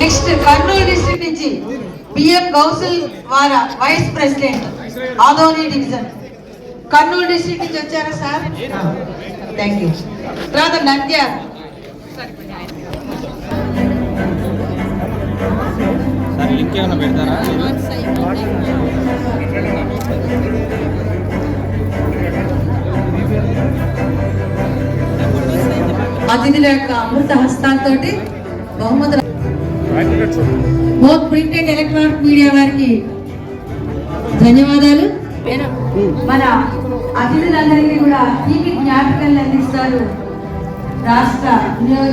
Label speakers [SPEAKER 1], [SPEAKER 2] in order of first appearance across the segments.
[SPEAKER 1] Next Kurnool district నుంచి BM Gousul వారా vice president Adoni division. Kurnool district నుంచి వచ్చారా సార్? థ్యాంక్ యూ తర్వాత నంద్యాల
[SPEAKER 2] సార్ లింక్ ఏమైనా పెడతారా?
[SPEAKER 1] అతిథుల యొక్క అమృత హస్తాలతోటి బహుమతులు both print and electronic media వారికి ధన్యవాదాలు. మన అతిథులందరికీ కూడా తీపి జ్ఞాపకాలు అందిస్తారు రాష్ట్ర వినియోగ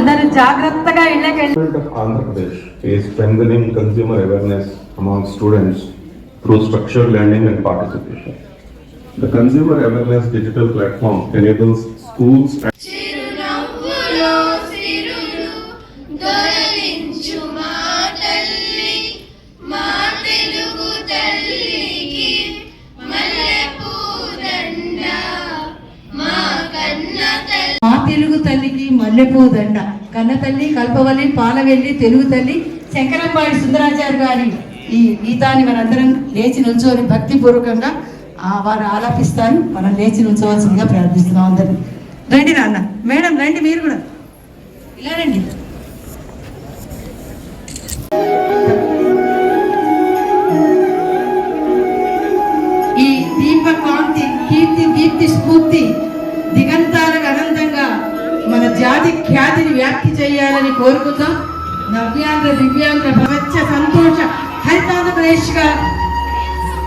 [SPEAKER 1] అందరూ జాగ్రత్తగా ఇళ్ళకెళ్ళి
[SPEAKER 3] Government of Andhra Pradesh is strengthening consumer awareness among students through structured learning and participation. The consumer awareness digital platform enables schools and
[SPEAKER 4] Telugu తల్లికి
[SPEAKER 1] మల్లెపూ దండ. కన్న తల్లి కల్పవల్లి పాలవెల్లి తెలుగు తల్లి శంకరంబాడి సుందరాచార్య గారి ఈ గీతాన్ని మనందరం లేచి నుంచోని భక్తిపూర్వకంగా ఆ, వారు ఆలాపిస్తారు. మనం లేచి నుంచోవలసిందిగా ప్రార్థిస్తున్నాం అందరినీ. రండి నాన్న. మేడం రండి మీరు కూడా. ఇలా రండి. జాతి ఖ్యాతిని వ్యాప్తి చేయాలని కోరుకుందాం. నవ్యాంధ్ర దివ్యాంధ్ర ప్రపంచ సంతోష హరితాంధ్రప్రదేశ్గా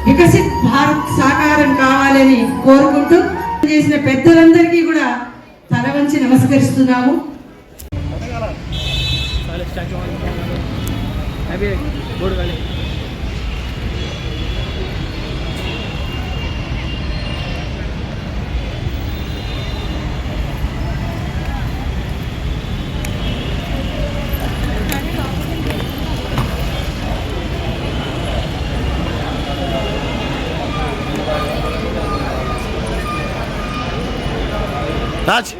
[SPEAKER 1] వికసిత్ భారత్ సాకారం కావాలని కోరుకుంటూ చేసిన పెద్దలందరికీ కూడా తల వంచి నమస్కరిస్తున్నాము
[SPEAKER 2] హ్యాపీ राज